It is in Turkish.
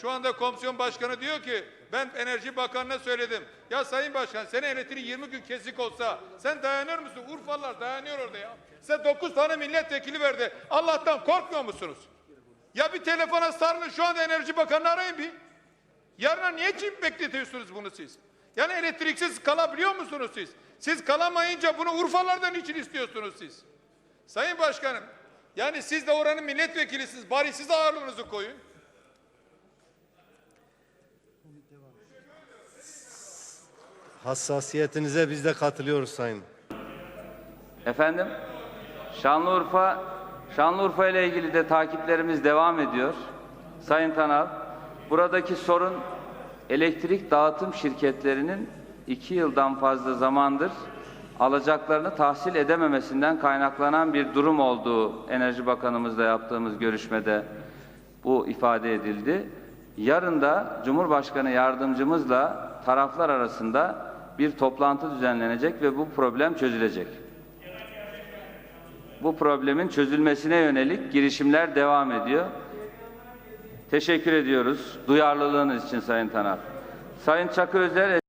Şu anda komisyon başkanı diyor ki ben Enerji Bakanı'na söyledim. Ya Sayın Başkan senin elektriğin 20 gün kesik olsa sen dayanır mısın? Urfalılar dayanıyor orada ya. Size 9 tane milletvekili verdi. Allah'tan korkmuyor musunuz? Ya bir telefona sarılın şu anda Enerji Bakanı'nı arayın bir. Yarına niye çim bekletiyorsunuz bunu siz? Yani elektriksiz kalabiliyor musunuz siz? Siz kalamayınca bunu Urfalardan için istiyorsunuz siz. Sayın Başkanım, yani siz de oranın milletvekilisiniz. Bari siz ağırlığınızı koyun. Hassasiyetinize biz de katılıyoruz sayın. Efendim, Şanlıurfa, Şanlıurfa ile ilgili de takiplerimiz devam ediyor. Sayın Tanal, buradaki sorun elektrik dağıtım şirketlerinin iki yıldan fazla zamandır alacaklarını tahsil edememesinden kaynaklanan bir durum olduğu Enerji Bakanımızla yaptığımız görüşmede bu ifade edildi. Yarın da Cumhurbaşkanı yardımcımızla taraflar arasında bir toplantı düzenlenecek ve bu problem çözülecek bu problemin çözülmesine yönelik girişimler devam ediyor. Teşekkür ediyoruz duyarlılığınız için Sayın Tanar. Sayın Çakır Özer